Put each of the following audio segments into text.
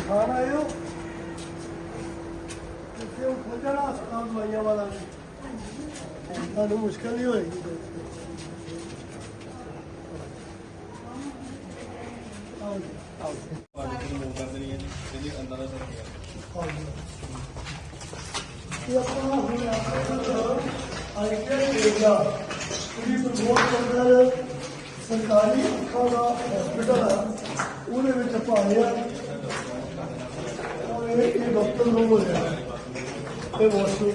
ਖਾਣ ਆਏ ਹੋ ਕਿੱਥੇ ਉਹ ਖੰਜਣਾ ਹਸਪਤਾਲ ਦਵਾਈਆਂ ਵਾਲਾ ਨੇ ਤੁਹਾਨੂੰ ਮੁਸ਼ਕਲ ਨਹੀਂ ਹੋਏਗੀ ਆਓ ਜੀ, ਆਓ ਜੀ। ਇਹ ਆਪਣਾ ਹੁਣ ਆਪਣਾ ਆਈਟੀਆਈ ਏਰੀਆ ਪੂਰੀ ਪ੍ਰਮੋਟ ਕਰਦਾ ਸਰਕਾਰੀ ਅੱਖਾਂ ਦਾ ਹਸਪੀਟਲ ਹੈ ਉਹਦੇ ਵਿੱਚ ਆਪਾਂ ਆਏ ਆ ਇਹ ਇਹ ਡਾਕਟਰ ਰੂਮ ਹੋ ਰਿਹਾ ਇਹ ਵਾਸ਼ਰੂਮ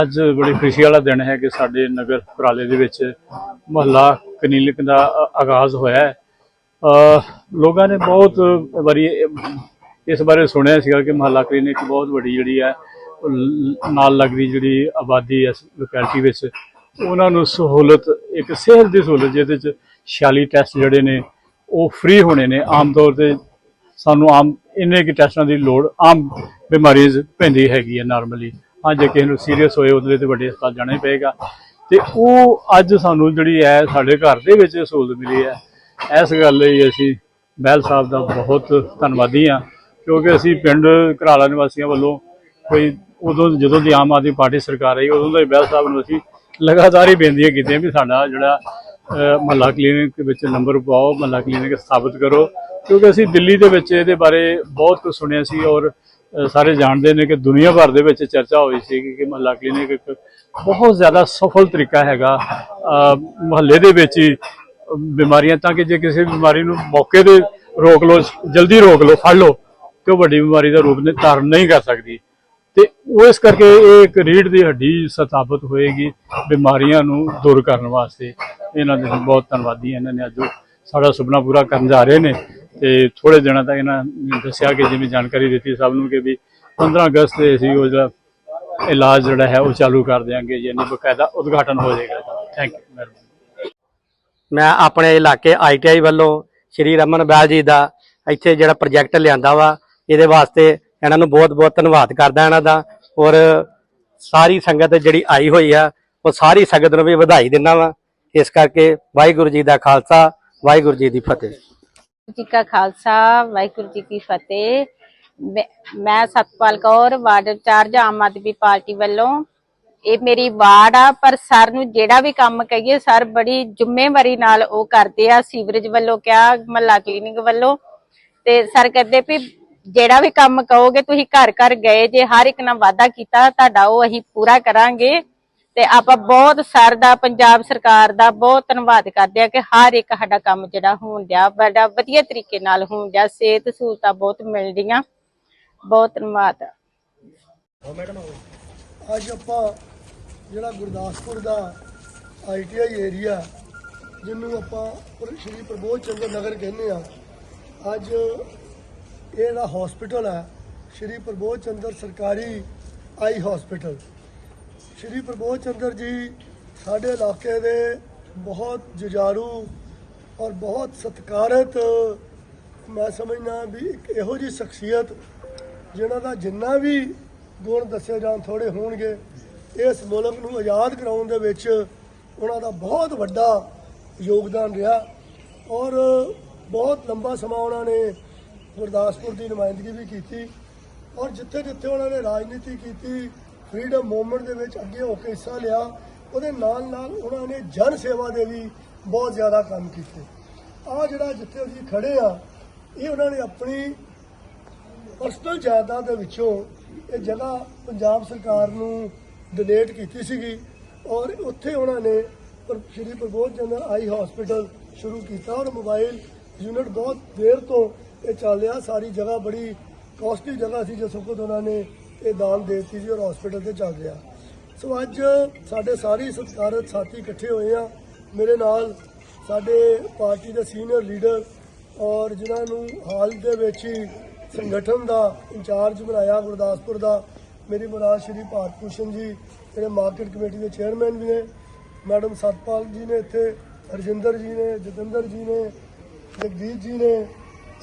ਅੱਜ ਬੜੀ ਖੁਸ਼ੀ ਵਾਲਾ ਦਿਨ ਹੈ ਕਿ ਸਾਡੇ ਨਗਰ ਪ੍ਰਾਲੇ ਦੇ ਵਿੱਚ ਮਹੱਲਾ ਕਨੀਲਕ ਦਾ ਆਗਾਜ਼ ਹੋਇਆ ਹੈ। ਅ, ਲੋਕਾਂ ਨੇ ਬਹੁਤ ਵਾਰੀ ਇਸ ਬਾਰੇ ਸੁਣਿਆ ਸੀਗਾ ਕਿ ਮਹੱਲਾ ਕਲੀਨਿਕ ਬਹੁਤ ਵੱਡੀ ਜਿਹੜੀ ਹੈ ਨਾਲ ਲੱਗਦੀ ਜਿਹੜੀ ਆਬਾਦੀ ਇਸ ਲੋਕੈਲਿਟੀ ਵਿੱਚ, ਉਹਨਾਂ ਨੂੰ ਸਹੂਲਤ, ਇੱਕ ਸਿਹਤ ਦੀ ਸਹੂਲਤ ਜਿਹਦੇ 'ਚ 46 ਟੈਸਟ ਜਿਹੜੇ ਨੇ, ਉਹ ਫ੍ਰੀ ਹੋਣੇ ਨੇ। ਆਮ ਤੌਰ ਤੇ ਸਾਨੂੰ ਆਮ, ਇੰਨੇ ਕਿ ਟੈਸਟਾਂ ਦੀ ਲੋੜ ਆਮ ਬਿਮਾਰੀਆਂ ਪੈਂਦੀ ਹੈਗੀ ਹੈ ਨਾਰਮਲੀ ਹਾਂ, ਜੇ ਕਿਸੇ ਨੂੰ ਸੀਰੀਅਸ ਹੋਏ, ਉਹਦੇ ਲਈ ਤੇ ਵੱਡੇ ਹਸਪਤਾਲ ਜਾਣਾ ਹੀ ਪਏਗਾ। ਤੇ ਉਹ ਅੱਜ ਸਾਨੂੰ ਜਿਹੜੀ ਹੈ, ਸਾਡੇ ਘਰ ਦੇ ਵਿੱਚ ਸਹੂਲਤ ਮਿਲੀ ਹੈ। ਇਸ ਗੱਲ ਲਈ ਅਸੀਂ ਬਹਿਲ ਸਾਹਿਬ ਦਾ ਬਹੁਤ ਧੰਨਵਾਦੀ ਹਾਂ। ਕਿਉਂਕਿ ਅਸੀਂ ਪਿੰਡ ਘਰਾਲਾ ਨਿਵਾਸੀਆਂ ਵੱਲੋਂ ਕੋਈ ਉਦੋਂ ਜਦੋਂ ਦੀ ਆਮ ਆਦਮੀ ਪਾਰਟੀ ਸਰਕਾਰ ਆਈ, ਉਦੋਂ ਦਾ ਹੀ ਬਹਿਲ ਸਾਹਿਬ ਨੂੰ ਅਸੀਂ ਲਗਾਤਾਰ ਹੀ ਬੇਨਤੀਆਂ ਕੀਤੀਆਂ ਵੀ ਸਾਡਾ ਜਿਹੜਾ ਮਹੱਲਾ ਕਲੀਨਿਕ ਵਿੱਚ ਨੰਬਰ ਪਾਓ, ਮਹੱਲਾ ਕਲੀਨਿਕ ਸਥਾਪਿਤ ਕਰੋ। ਕਿਉਂਕਿ ਅਸੀਂ ਦਿੱਲੀ ਦੇ ਵਿੱਚ ਇਹਦੇ ਬਾਰੇ ਬਹੁਤ ਕੁਝ ਸੁਣਿਆ ਸੀ ਔਰ ਸਾਰੇ ਜਾਣਦੇ ਨੇ ਕਿ ਦੁਨੀਆ ਭਰ ਦੇ ਵਿੱਚ ਚਰਚਾ ਹੋਈ ਸੀ ਕਿ ਮਹੱਲਾ ਕਲੀਨਿਕ ਇੱਕ ਬਹੁਤ ਜ਼ਿਆਦਾ ਸਫਲ ਤਰੀਕਾ ਹੈਗਾ। ਮਹੱਲੇ ਦੇ ਵਿੱਚ ਹੀ ਬਿਮਾਰੀਆਂ, ਤਾਂ ਕਿ ਜੇ ਕਿਸੇ ਬਿਮਾਰੀ ਨੂੰ ਮੌਕੇ ਤੇ ਰੋਕ ਲਓ, ਜਲਦੀ ਰੋਕ ਲਓ, ਫੜ ਲਓ ਤੇ ਉਹ ਵੱਡੀ ਬਿਮਾਰੀ ਦਾ ਰੂਪ ਨੇ, ਧਾਰਨ ਨਹੀਂ ਕਰ ਸਕਦੀ। ਤੇ ਉਹ ਇਸ ਕਰਕੇ ਇਹ ਇੱਕ ਰੀੜ ਦੀ ਹੱਡੀ ਸਥਾਪਿਤ ਹੋਏਗੀ ਬਿਮਾਰੀਆਂ ਨੂੰ ਦੂਰ ਕਰਨ ਵਾਸਤੇ। ਇਹਨਾਂ ਦੇ ਬਹੁਤ ਧੰਨਵਾਦੀ ਹਾਂ। ਇਹਨਾਂ ਨੇ ਅੱਜ ਉਹ ਸਾਡਾ ਸੁਪਨਾ ਪੂਰਾ ਕਰਨ ਜਾ ਰਹੇ ਨੇ। ਤੇ ਥੋੜੇ ਦਿਨਾਂ ਤੱਕ ਇਹਨਾਂ ਨੇ ਦੱਸਿਆ ਕਿ ਜਿਵੇਂ ਜਾਣਕਾਰੀ ਦਿੱਤੀ ਸਭ ਨੂੰ ਕਿ ਵੀ 15 ਅਗਸਤ ਤੇ ਅਸੀਂ ਉਹ ਜਿਹੜਾ ਇਲਾਜ ਜਿਹੜਾ ਹੈ ਉਹ ਚਾਲੂ ਕਰ ਦਿਆਂਗੇ। ਯਾਨੀ ਬਕਾਇਦਾ ਉਦਘਾਟਨ ਹੋ ਜਾਏਗਾ ਥੈਂਕ ਯੂ ਮਿਹਰਬਾਨੀ ਮੈਂ ਆਪਣੇ ਇਲਾਕੇ ਆਈਟੀਆਈ ਵੱਲੋਂ ਸ਼੍ਰੀ ਰਮਨ ਬੈਲ ਜੀ ਦਾ ਇੱਥੇ ਜਿਹੜਾ ਪ੍ਰੋਜੈਕਟ ਲਿਆਂਦਾ ਵਾ ਇਹਦੇ ਵਾਸਤੇ ਇਹਨਾਂ ਨੂੰ ਬਹੁਤ-ਬਹੁਤ ਧੰਨਵਾਦ ਕਰਦਾ ਇਹਨਾਂ ਦਾ। ਔਰ ਸਾਰੀ ਸੰਗਤ ਜਿਹੜੀ ਆਈ ਹੋਈ ਆ, ਉਹ ਸਾਰੀ ਸੰਗਤ ਨੂੰ ਵੀ ਵਧਾਈ ਦਿੰਦਾ ਵਾ। ਇਸ ਕਰਕੇ ਵਾਹਿਗੁਰੂ ਜੀ ਦਾ ਖਾਲਸਾ, ਵਾਹਿਗੁਰੂ ਜੀ ਦੀ ਫਤਿਹ। ਜੀ ਕਾ ਖਾਲਸਾ, ਵਾਹਿਗੁਰੂ ਜੀ ਕੀ ਫਤਿਹ। ਮੈਂ- Satpal Kaur, ward incharge Aam Aadmi Party ਵੱਲੋਂ। ਇਹ ਮੇਰੀ ਵਾਰਡ ਆ, ਪਰ ਸਰ ਨੂੰ ਜਿਹੜਾ ਵੀ ਕੰਮ ਕਹੀਏ, ਸਰ ਬੜੀ ਜ਼ਿੰਮੇਵਾਰੀ ਨਾਲ ਉਹ ਕਰਦੇ ਆ। ਸੀਵਰੇਜ ਵੱਲੋਂ ਕਿਹਾ, ਮਹੱਲਾ ਕਲੀਨਿਕ ਵੱਲੋਂ। ਤੇ ਸਰ ਕਹਿੰਦੇ ਵੀ ਜਿਹੜਾ ਵੀ ਕੰਮ ਕਹੋਗੇ, ਤੁਸੀਂ ਘਰ ਘਰ ਗਏ, ਜੇ ਹਰ ਇੱਕ ਨਾਲ ਵਾਅਦਾ ਕੀਤਾ, ਤੁਹਾਡਾ ਉਹ ਅਸੀਂ ਪੂਰਾ ਕਰਾਂਗੇ। ਤੇ ਆਪਾਂ ਬਹੁਤ ਸਰ ਦਾ ਪੰਜਾਬ ਸਰਕਾਰ ਦਾ ਬਹੁਤ ਧੰਨਵਾਦ ਕਰਦੇ ਆ ਕਿ ਹਰ ਇੱਕ ਸਾਡਾ ਕੰਮ ਜਿਹੜਾ ਹੋਣ ਡਿਆ, ਬੜਾ ਵਧੀਆ ਤਰੀਕੇ ਨਾਲ ਹੋਣ ਡਿਆ, ਸਿਹਤ ਸਹੂਲਤਾਂ ਬਹੁਤ ਮਿਲਦੀਆਂ ਬਹੁਤ ਧੰਨਵਾਦ। ਅੱਜ ਆਪਾਂ ਜਿਹੜਾ ਗੁਰਦਾਸਪੁਰ ਦਾ ਆਈਟੀਆਈ ਏਰੀਆ, ਜਿਹਨੂੰ ਆਪਾਂ ਸ਼੍ਰੀ ਪ੍ਰਬੋਧ ਚੰਦਰ ਨਗਰ ਕਹਿੰਦੇ ਆ ਅੱਜ ਇਹ ਜਿਹੜਾ ਹਸਪੀਟਲ ਹੈ, ਸ਼੍ਰੀ ਪ੍ਰਬੋਧ ਚੰਦਰ ਸਰਕਾਰੀ ਆਈ ਹਸਪੀਟਲ ਸ਼੍ਰੀ ਪ੍ਰਬੋਧ ਚੰਦਰ ਜੀ ਸਾਡੇ ਇਲਾਕੇ ਦੇ ਬਹੁਤ ਜੁਝਾਰੂ ਔਰ ਬਹੁਤ ਸਤਿਕਾਰਤ, ਮੈਂ ਸਮਝਦਾ ਵੀ ਇੱਕ ਇਹੋ ਜੀ ਸ਼ਖਸੀਅਤ, ਜਿਨ੍ਹਾਂ ਦਾ ਜਿੰਨਾ ਵੀ ਗੁਣ ਦੱਸੇ ਜਾਣ ਥੋੜੇ ਹੋਣਗੇ, ਇਸ ਮੁਲਕ ਨੂੰ ਆਜ਼ਾਦ ਕਰਾਉਣ ਦੇ ਵਿੱਚ ਉਹਨਾਂ ਦਾ ਬਹੁਤ ਵੱਡਾ ਯੋਗਦਾਨ ਰਿਹਾ ਔਰ ਬਹੁਤ ਲੰਬਾ ਸਮਾਂ ਉਹਨਾਂ ਨੇ ਗੁਰਦਾਸਪੁਰ ਦੀ ਨੁਮਾਇੰਦਗੀ ਵੀ ਕੀਤੀ ਔਰ ਜਿੱਥੇ ਜਿੱਥੇ ਉਹਨਾਂ ਨੇ ਰਾਜਨੀਤੀ ਕੀਤੀ ਫਰੀडम ਮੂਵਮੈਂਟ ਦੇ ਵਿੱਚ ਅੱਗੇ ਹੋ ਕੇ ਹਿੱਸਾ ਲਿਆ, ਉਹਦੇ ਨਾਲ ਨਾਲ ਉਹਨਾਂ ਨੇ ਜਨ ਸੇਵਾ ਦੇ ਵੀ ਬਹੁਤ ਜ਼ਿਆਦਾ ਕੰਮ ਕੀਤੇ। ਆ ਜਿਹੜਾ ਜਿੱਥੇ ਅਸੀਂ ਖੜੇ ਆ, ਇਹ ਉਹਨਾਂ ਨੇ ਆਪਣੀ ਪਰਸਨਲ ਜਾਇਦਾਦ ਦੇ ਵਿੱਚੋਂ ਇਹ ਜਗ੍ਹਾ ਪੰਜਾਬ ਸਰਕਾਰ ਨੂੰ ਡੋਨੇਟ ਕੀਤੀ ਸੀਗੀ ਔਰ ਉੱਥੇ ਉਹਨਾਂ ਨੇ ਸ਼੍ਰੀ ਪ੍ਰਬੋਧ ਚੰਦਰ ਆਈ ਹਸਪੀਟਲ ਸ਼ੁਰੂ ਕੀਤਾ ਔਰ ਮੋਬਾਈਲ ਯੂਨਿਟ ਬਹੁਤ ਦੇਰ ਤੋਂ ਇਹ ਚੱਲ ਰਿਹਾ। ਸਾਰੀ ਜਗ੍ਹਾ ਬੜੀ ਕੋਸਟਲੀ ਜਗ੍ਹਾ ਸੀ ਜਿਸ ਵਕਤ ਉਹਨਾਂ ਨੇ ਇਹ ਦਾਨ ਦੇ ਦਿੱਤੀ ਸੀ ਔਰ ਹਸਪੀਟਲ ਤੇ ਚੱਲ ਰਿਹਾ। ਸੋ ਅੱਜ ਸਾਡੇ ਸਾਰੇ ਸਤਿਕਾਰਤ ਸਾਥੀ ਇਕੱਠੇ ਹੋਏ ਆ। ਮੇਰੇ ਨਾਲ ਸਾਡੇ ਪਾਰਟੀ ਦੇ ਸੀਨੀਅਰ ਲੀਡਰ ਔਰ ਜਿਨ੍ਹਾਂ ਨੂੰ ਹਾਲ ਦੇ ਵਿੱਚ ਹੀ ਸੰਗਠਨ ਦਾ ਇੰਚਾਰਜ ਬਣਾਇਆ ਗੁਰਦਾਸਪੁਰ ਦਾ, ਮੇਰੀ ਮੁਰਾਦ ਸ਼੍ਰੀ ਭਾਰਤ ਭੂਸ਼ਣ ਜੀ ਜਿਹੜੇ ਮਾਰਕੀਟ ਕਮੇਟੀ ਦੇ ਚੇਅਰਮੈਨ ਵੀ ਨੇ, ਮੈਡਮ ਸਤਪਾਲ ਜੀ ਨੇ ਇੱਥੇ ਰਜਿੰਦਰ ਜੀ ਨੇ, ਜਤਿੰਦਰ ਜੀ ਨੇ, ਜਗਦੀਪ ਜੀ ਨੇ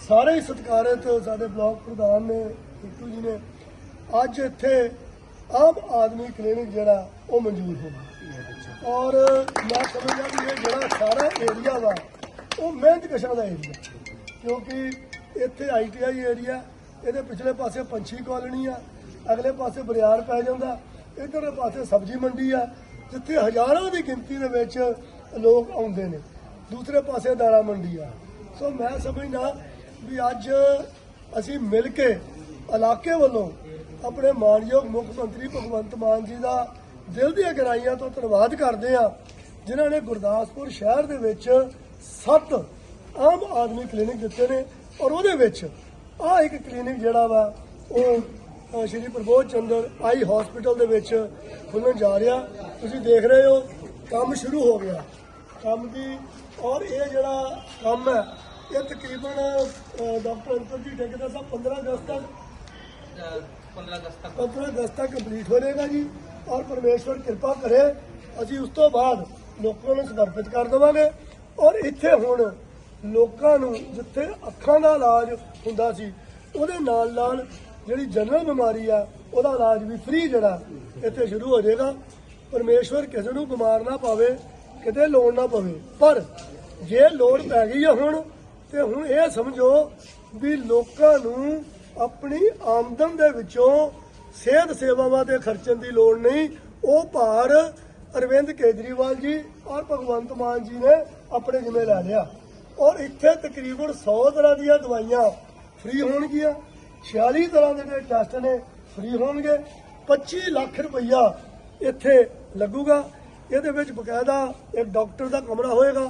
ਸਾਰੇ ਹੀ ਸਤਿਕਾਰਿਤ ਸਾਡੇ ਬਲਾਕ ਪ੍ਰਧਾਨ ਨੇ ਟਿੱਟੂ ਜੀ ਨੇ, ਅੱਜ ਇੱਥੇ ਆਮ ਆਦਮੀ ਕਲੀਨਿਕ ਜਿਹੜਾ, ਉਹ ਮਨਜ਼ੂਰ ਹੋ ਗਿਆ ਔਰ ਮੈਂ ਸਮਝਦਾ ਵੀ ਇਹ ਜਿਹੜਾ ਸਾਰਾ ਏਰੀਆ ਵਾ, ਉਹ ਮਿਹਨਤ ਕਸ਼ਾ ਦਾ ਏਰੀਆ ਕਿਉਂਕਿ ਇੱਥੇ ਆਈਟੀਆਈ ਏਰੀਆ ਇਹਦੇ ਪਿਛਲੇ ਪਾਸੇ ਪੰਛੀ ਕਾਲੋਨੀ ਆ, ਅਗਲੇ ਪਾਸੇ ਬਰਿਆਰ ਪੈ ਜਾਂਦਾ, ਇਧਰਲੇ ਪਾਸੇ ਸਬਜ਼ੀ ਮੰਡੀ ਆ, ਜਿੱਥੇ ਹਜ਼ਾਰਾਂ ਦੀ ਗਿਣਤੀ ਦੇ ਵਿੱਚ ਲੋਕ ਆਉਂਦੇ ਨੇ। ਦੂਸਰੇ ਪਾਸੇ ਦਾਣਾ ਮੰਡੀ ਆ। ਸੋ ਮੈਂ ਸਮਝਦਾ ਵੀ ਅੱਜ ਅਸੀਂ ਮਿਲ ਕੇ ਇਲਾਕੇ ਵੱਲੋਂ ਆਪਣੇ ਮਾਨਯੋਗ ਮੁੱਖ ਮੰਤਰੀ ਭਗਵੰਤ ਮਾਨ ਜੀ ਦਾ ਦਿਲ ਦੀਆਂ ਗਹਿਰਾਈਆਂ ਤੋਂ ਧੰਨਵਾਦ ਕਰਦੇ ਆ ਜਿਨ੍ਹਾਂ ਨੇ ਗੁਰਦਾਸਪੁਰ ਸ਼ਹਿਰ ਦੇ ਵਿੱਚ ਸੱਤ ਆਮ ਆਦਮੀ ਕਲੀਨਿਕ ਦਿੱਤੇ ਨੇ ਔਰ ਉਹਦੇ ਵਿੱਚ ਆ ਇੱਕ ਕਲੀਨਿਕ ਜਿਹੜਾ ਵਾ, ਉਹ ਸ਼੍ਰੀ ਪ੍ਰਬੋਧ ਚੰਦਰ ਆਈ ਹਸਪੀਟਲ ਦੇ ਵਿੱਚ ਖੁੱਲਣ ਜਾ ਰਿਹਾ। ਤੁਸੀਂ ਦੇਖ ਰਹੇ ਹੋ, ਕੰਮ ਸ਼ੁਰੂ ਹੋ ਗਿਆ। ਕੰਮ ਦੀ, ਔਰ ਇਹ ਜਿਹੜਾ ਕੰਮ ਹੈ ਇਹ ਤਕਰੀਬਨ ਡਾਕਟਰ ਅੰਕਲ ਜੀ ਠੇਕੇਦਾਰ ਸਾਹਿਬ 15 ਅਗਸਤ ਤੱਕ। 15 ਅਗਸਤ ਤੱਕ। 15 ਅਗਸਤ ਤੱਕ ਕੰਪਲੀਟ ਹੋ ਜਾਏਗਾ ਜੀ ਔਰ ਪਰਮੇਸ਼ਵਰ ਕਿਰਪਾ ਕਰੇ ਅਸੀਂ ਉਸ ਤੋਂ ਬਾਅਦ ਲੋਕਾਂ ਨੂੰ ਸਮਰਪਿਤ ਕਰ ਦੇਵਾਂਗੇ। ਔਰ ਇੱਥੇ ਹੁਣ ਲੋਕਾਂ ਨੂੰ ਜਿੱਥੇ ਅੱਖਾਂ ਦਾ ਇਲਾਜ ਹੁੰਦਾ ਸੀ ਉਹਦੇ ਨਾਲ ਨਾਲ ਜਿਹੜੀ ਜਨਰਲ ਬਿਮਾਰੀ ਆ ਉਹਦਾ ਇਲਾਜ ਵੀ ਫ੍ਰੀ ਜਿਹੜਾ ਇੱਥੇ ਸ਼ੁਰੂ ਹੋ ਜਾਏਗਾ। ਪਰਮੇਸ਼ਵਰ ਕਿਸੇ ਨੂੰ ਬਿਮਾਰ ਨਾ ਪਾਵੇ ਕਿਤੇ ਲੋੜ ਨਾ ਪਵੇ। ਪਰ ਜੇ ਲੋੜ ਪੈ ਗਈ ਆ ਹੁਣ ਤੇ ਹੁਣ ਇਹ ਸਮਝੋ ਵੀ ਲੋਕਾਂ ਨੂੰ ਆਪਣੀ ਆਮਦਨ ਦੇ ਵਿੱਚੋਂ ਸਿਹਤ ਸੇਵਾਵਾਂ ਤੇ ਖਰਚਣ ਦੀ ਲੋੜ ਨਹੀਂ। ਉਹ ਭਾਰ ਅਰਵਿੰਦ ਕੇਜਰੀਵਾਲ ਜੀ ਔਰ ਭਗਵੰਤ ਮਾਨ ਜੀ ਨੇ ਆਪਣੇ ਜਿੰਮੇ ਲੈ ਲਿਆ। ਔਰ ਇੱਥੇ ਤਕਰੀਬਨ 100 ਤਰ੍ਹਾਂ ਦੀਆਂ ਦਵਾਈਆਂ ਫ੍ਰੀ ਹੋਣਗੀਆਂ। 46 ਤਰ੍ਹਾਂ ਦੇ ਜਿਹੜੇ ਟੈਸਟ ਨੇ ਫ੍ਰੀ ਹੋਣਗੇ। 25 ਲੱਖ ਰੁਪਈਆ ਇੱਥੇ ਲੱਗੂਗਾ। ਇਹਦੇ ਵਿੱਚ ਬਕਾਇਦਾ ਇੱਕ ਡਾਕਟਰ ਦਾ ਕਮਰਾ ਹੋਏਗਾ,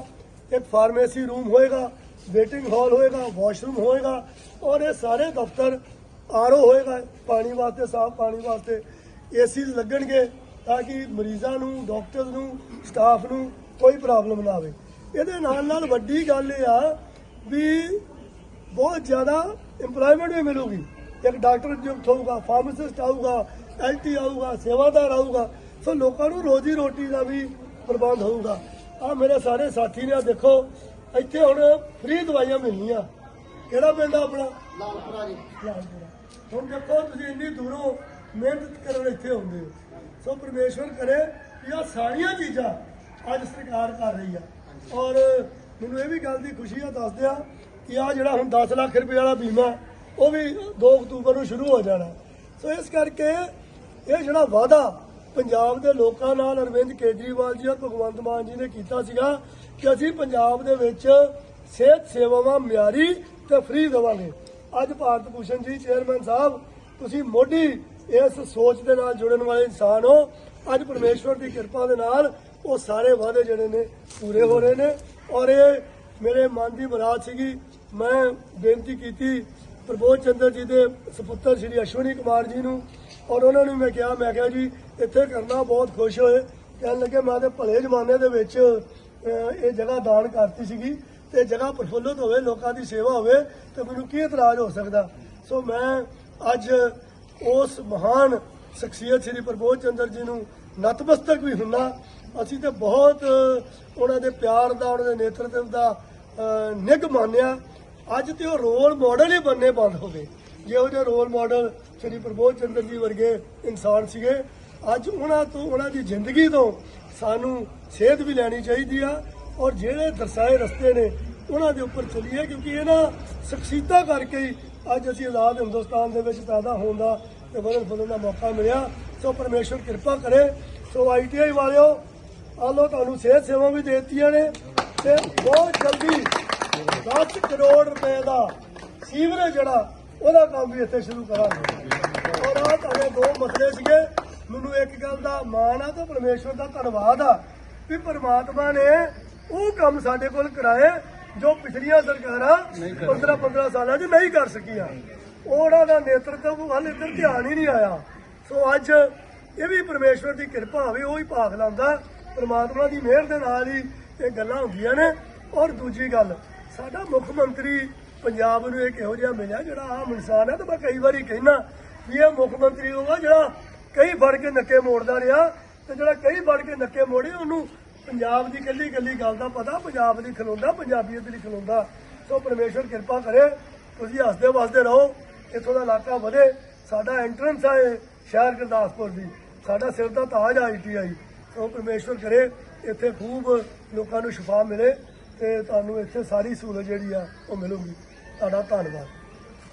ਇੱਕ ਫਾਰਮੇਸੀ ਰੂਮ ਹੋਏਗਾ ਵੇਟਿੰਗ ਹਾਲ ਹੋਏਗਾ ਵਾਸ਼ਰੂਮ ਹੋਏਗਾ ਔਰ ਇਹ ਸਾਰੇ ਦਫ਼ਤਰ ਆਰਓ ਹੋਏਗਾ, ਪਾਣੀ ਵਾਸਤੇ, ਸਾਫ਼ ਪਾਣੀ ਵਾਸਤੇ ਏਸੀ ਲੱਗਣਗੇ ਤਾਂ ਕਿ ਮਰੀਜ਼ਾਂ ਨੂੰ ਡਾਕਟਰ ਨੂੰ ਸਟਾਫ ਨੂੰ ਕੋਈ ਪ੍ਰੋਬਲਮ ਨਾ ਆਵੇ। ਇਹਦੇ ਨਾਲ ਨਾਲ ਵੱਡੀ ਗੱਲ ਇਹ ਆ ਵੀ ਬਹੁਤ ਜ਼ਿਆਦਾ ਇੰਪਲੋਇਮੈਂਟ ਵੀ ਮਿਲੂਗੀ। ਇੱਕ ਡਾਕਟਰ ਨਿਯੁਕਤ ਹੋਊਗਾ ਫਾਰਮਾਸਿਸਟ ਆਊਗਾ ਐਲਟੀ ਆਊਗਾ, ਸੇਵਾਦਾਰ ਆਊਗਾ। ਸੋ ਲੋਕਾਂ ਨੂੰ ਰੋਜੀ ਰੋਟੀ ਦਾ ਵੀ ਪ੍ਰਬੰਧ ਹੋਊਗਾ। ਆ ਮੇਰੇ ਸਾਰੇ ਸਾਥੀ ਨੇ ਆ ਦੇਖੋ ਇੱਥੇ ਹੁਣ ਫ੍ਰੀ ਦਵਾਈਆਂ ਮਿਲਣੀਆਂ। ਕਿਹੜਾ ਪਿੰਡ ਆ ਆਪਣਾ? ਲਾਲਪੁਰਾ ਜੀ। ਲਾਲਪੁਰਾ। ਹੁਣ ਦੇਖੋ ਤੁਸੀਂ ਇੰਨੀ ਦੂਰੋਂ ਮਿਹਨਤ ਕਰਨ ਇੱਥੇ ਆਉਂਦੇ ਹੋ। ਸੋ ਪਰਮੇਸ਼ਵਰ ਕਰੇ ਕਿ ਆ ਸਾਰੀਆਂ ਚੀਜ਼ਾਂ ਅੱਜ ਸਰਕਾਰ ਕਰ ਰਹੀ ਆ। ਔਰ ਮੈਨੂੰ ਇਹ ਵੀ ਗੱਲ ਦੀ ਖੁਸ਼ੀ ਆ ਦੱਸ ਦਿਆਂ ਕਿ ਆ ਜਿਹੜਾ ਹੁਣ 10 ਲੱਖ ਰੁਪਏ ਵਾਲਾ ਬੀਮਾ ਉਹ ਵੀ 2 ਅਕਤੂਬਰ ਨੂੰ ਸ਼ੁਰੂ ਹੋ ਜਾਣਾ। ਸੋ ਇਸ ਕਰਕੇ ਇਹ ਜਿਹੜਾ ਵਾਅਦਾ ਪੰਜਾਬ ਦੇ ਲੋਕਾਂ ਨਾਲ ਅਰਵਿੰਦ ਕੇਜਰੀਵਾਲ ਜੀ ਔਰ ਭਗਵੰਤ ਮਾਨ ਜੀ ਨੇ ਕੀਤਾ ਸੀਗਾ ਕਿ ਅਸੀਂ ਪੰਜਾਬ ਦੇ ਵਿੱਚ ਸਿਹਤ ਸੇਵਾਵਾਂ ਮਿਆਰੀ ਤੇ ਫ੍ਰੀ ਦੇਵਾਂਗੇ। ਅੱਜ ਭਾਰਤ ਭੂਸ਼ਣ ਜੀ ਚੇਅਰਮੈਨ ਸਾਹਿਬ, ਤੁਸੀਂ ਮੋਢੀ ਇਸ ਸੋਚ ਦੇ ਨਾਲ ਜੁੜਨ ਵਾਲੇ ਇਨਸਾਨ ਹੋ। ਅੱਜ ਪਰਮੇਸ਼ਵਰ ਦੀ ਕਿਰਪਾ ਦੇ ਨਾਲ ਉਹ ਸਾਰੇ ਵਾਅਦੇ ਜਿਹੜੇ ਨੇ ਪੂਰੇ ਹੋ ਰਹੇ ਨੇ। ਔਰ ਇਹ ਮੇਰੇ ਮਨ ਦੀ ਮੁਰਾਦ ਸੀਗੀ। ਮੈਂ ਬੇਨਤੀ ਕੀਤੀ ਪ੍ਰਬੋਧ ਚੰਦਰ ਜੀ ਦੇ ਸੁਪੁੱਤਰ ਸ਼੍ਰੀ ਅਸ਼ਵਨੀ ਕੁਮਾਰ ਜੀ ਨੂੰ। ਔਰ ਉਹਨਾਂ ਨੂੰ ਮੈਂ ਕਿਹਾ ਮੈਂ ਕਿਹਾ ਜੀ ਇੱਥੇ ਕਰਨਾ ਬਹੁਤ ਖੁਸ਼ ਹੋਏ। ਕਹਿਣ ਲੱਗੇ ਮੈਂ ਤੇ ਭਲੇ ਜ਼ਮਾਨੇ ਦੇ ਵਿੱਚ ਇਹ ਜਗ੍ਹਾ ਦਾਨ ਕਰਤੀ ਸੀਗੀ ਤੇ ਜਗ੍ਹਾ ਪ੍ਰਫੁੱਲਤ ਹੋਵੇ ਲੋਕਾਂ ਦੀ ਸੇਵਾ ਹੋਵੇ ਤੇ ਮੈਨੂੰ ਕੀ ਇਤਰਾਜ਼ ਹੋ ਸਕਦਾ? ਸੋ ਮੈਂ ਅੱਜ ਉਸ ਮਹਾਨ ਸ਼ਖਸੀਅਤ ਸ੍ਰੀ ਪ੍ਰਬੋਧ ਚੰਦਰ ਜੀ ਨੂੰ ਨਤਮਸਤਕ ਵੀ ਹੁੰਨਾ। ਅਸੀਂ ਤੇ ਬਹੁਤ ਉਹਨਾਂ ਦੇ ਪਿਆਰ ਦਾ ਉਹਨਾਂ ਦੇ ਨੇਤਰਤਵ ਦਾ ਅਹ, ਨਿੱਘ ਮੰਨਿਆ। ਅੱਜ ਤੇ ਉਹ ਰੋਲ ਮਾਡਲ ਹੀ ਬੰਨੇ ਬੰਦ ਹੋ ਗਏ। ਜਿਹੋ ਜਿਹੇ ਰੋਲ ਮਾਡਲ ਸ੍ਰੀ ਪ੍ਰਬੋਧ ਚੰਦਰ ਜੀ ਵਰਗੇ ਇਨਸਾਨ ਸੀਗੇ। ਅੱਜ ਉਹਨਾਂ ਤੋਂ, ਉਹਨਾਂ ਦੀ ਜ਼ਿੰਦਗੀ ਤੋਂ ਸਾਨੂੰ ਸੇਧ ਵੀ ਲੈਣੀ ਚਾਹੀਦੀ ਆ ਔਰ ਜਿਹੜੇ ਦਰਸਾਏ ਰਸਤੇ ਨੇ ਉਹਨਾਂ ਦੇ ਉੱਪਰ ਚੱਲੀਏ ਕਿਉਂਕਿ ਇਹਨਾਂ ਸ਼ਖਸੀਅਤਾਂ ਕਰਕੇ ਹੀ ਅੱਜ ਅਸੀਂ ਆਜ਼ਾਦ ਹਿੰਦੁਸਤਾਨ ਦੇ ਵਿੱਚ ਪੈਦਾ ਹੋਣ ਦਾ ਤੇ ਵਧਣ ਫੁੱਲਣ ਦਾ ਮੌਕਾ ਮਿਲਿਆ। ਸੋ ਪਰਮੇਸ਼ਵਰ ਕਿਰਪਾ ਕਰੇ। ਸੋ ਆਈਟੀਆਈ ਵਾਲਿਓ ਆਲੋ ਤੁਹਾਨੂੰ ਸਿਹਤ ਸੇਵਾ ਵੀ ਦੇ ਦਿੱਤੀਆਂ ਨੇ ਤੇ ਬਹੁਤ ਜਲਦੀ 10 ਕਰੋੜ ਰੁਪਏ ਦਾ ਸੀਵਰੇਜ ਜਿਹੜਾ, ਉਹਦਾ ਕੰਮ ਵੀ ਇੱਥੇ ਸ਼ੁਰੂ ਕਰਾਂਗੇ। ਔਰ ਆ ਤੁਹਾਡੇ ਦੋ ਮਸਲੇ ਸੀਗੇ। ਮੈਨੂੰ ਇੱਕ ਗੱਲ ਦਾ ਮਾਣ ਆ ਤੇ ਪਰਮੇਸ਼ਵਰ ਦਾ ਧੰਨਵਾਦ ਆ ਵੀ ਪਰਮਾਤਮਾ ਨੇ ਉਹ ਕੰਮ ਸਾਡੇ ਕੋਲ ਕਰਾਏ ਜੋ ਪਿਛਲੀਆਂ ਸਰਕਾਰਾਂ 15 15 ਸਾਲਾਂ 'ਚ ਨਹੀਂ ਕਰ ਸਕੀਆਂ। ਉਹਨਾਂ ਦਾ ਨੇਤਰਤਵ ਵੱਲ ਇੱਧਰ ਧਿਆਨ ਹੀ ਨਹੀਂ ਆਇਆ। ਸੋ ਅੱਜ ਇਹ ਵੀ ਪਰਮੇਸ਼ਵਰ ਦੀ ਕਿਰਪਾ ਹੋਵੇ ਉਹ ਹੀ ਭਾਗ ਲਾਂਦਾ ਪਰਮਾਤਮਾ ਦੀ ਮਿਹਰ ਦੇ ਨਾਲ ਹੀ ਇਹ ਗੱਲਾਂ ਹੁੰਦੀਆਂ ਨੇ। ਔਰ ਦੂਜੀ ਗੱਲ ਸਾਡਾ ਮੁੱਖ ਮੰਤਰੀ ਪੰਜਾਬ ਨੂੰ ਇੱਕ ਇਹੋ ਜਿਹਾ ਮਿਲਿਆ ਜਿਹੜਾ ਆਮ ਇਨਸਾਨ ਹੈ ਤੇ ਮੈਂ ਕਈ ਵਾਰੀ ਕਹਿਣਾ ਵੀ ਇਹ ਮੁੱਖ ਮੰਤਰੀ ਹੋਗਾ ਜਿਹੜਾ ਕਈ ਵੜ ਕੇ ਨੱਕੇ ਮੋੜਦਾ ਰਿਹਾ ਤੇ ਜਿਹੜਾ ਕਈ ਵੜ ਕੇ ਨੱਕੇ ਮੋੜੇ, ਉਹਨੂੰ ਪੰਜਾਬ ਦੀ ਕੱਲੀ ਕੱਲੀ ਗੱਲ ਦਾ ਪਤਾ, ਪੰਜਾਬ ਦੀ ਖਲੋਂਦਾ, ਪੰਜਾਬੀਅਤ ਦੀ ਖਲੋਂਦਾ। ਸੋ ਪਰਮੇਸ਼ਵਰ ਕਿਰਪਾ ਕਰੇ, ਤੁਸੀਂ ਹੱਸਦੇ ਵਸਦੇ ਰਹੋ, ਇੱਥੋਂ ਦਾ ਇਲਾਕਾ ਵਧੇ। ਸਾਡਾ ਐਂਟਰੈਂਸ ਆ ਇਹ ਸ਼ਹਿਰ ਗੁਰਦਾਸਪੁਰ ਦੀ। ਸਾਡਾ ਸਿਰ ਦਾ ਤਾਜ ਆ ਆਈਟੀਆਈ ਸੋ ਪਰਮੇਸ਼ਵਰ ਕਰੇ, ਇੱਥੇ ਖੂਬ ਲੋਕਾਂ ਨੂੰ ਸ਼ਿਫਾ ਮਿਲੇ ਤੇ ਤੁਹਾਨੂੰ ਇੱਥੇ ਸਾਰੀ ਸਹੂਲਤ ਜਿਹੜੀ ਆ, ਉਹ ਮਿਲੂਗੀ। ਤੁਹਾਡਾ ਧੰਨਵਾਦ।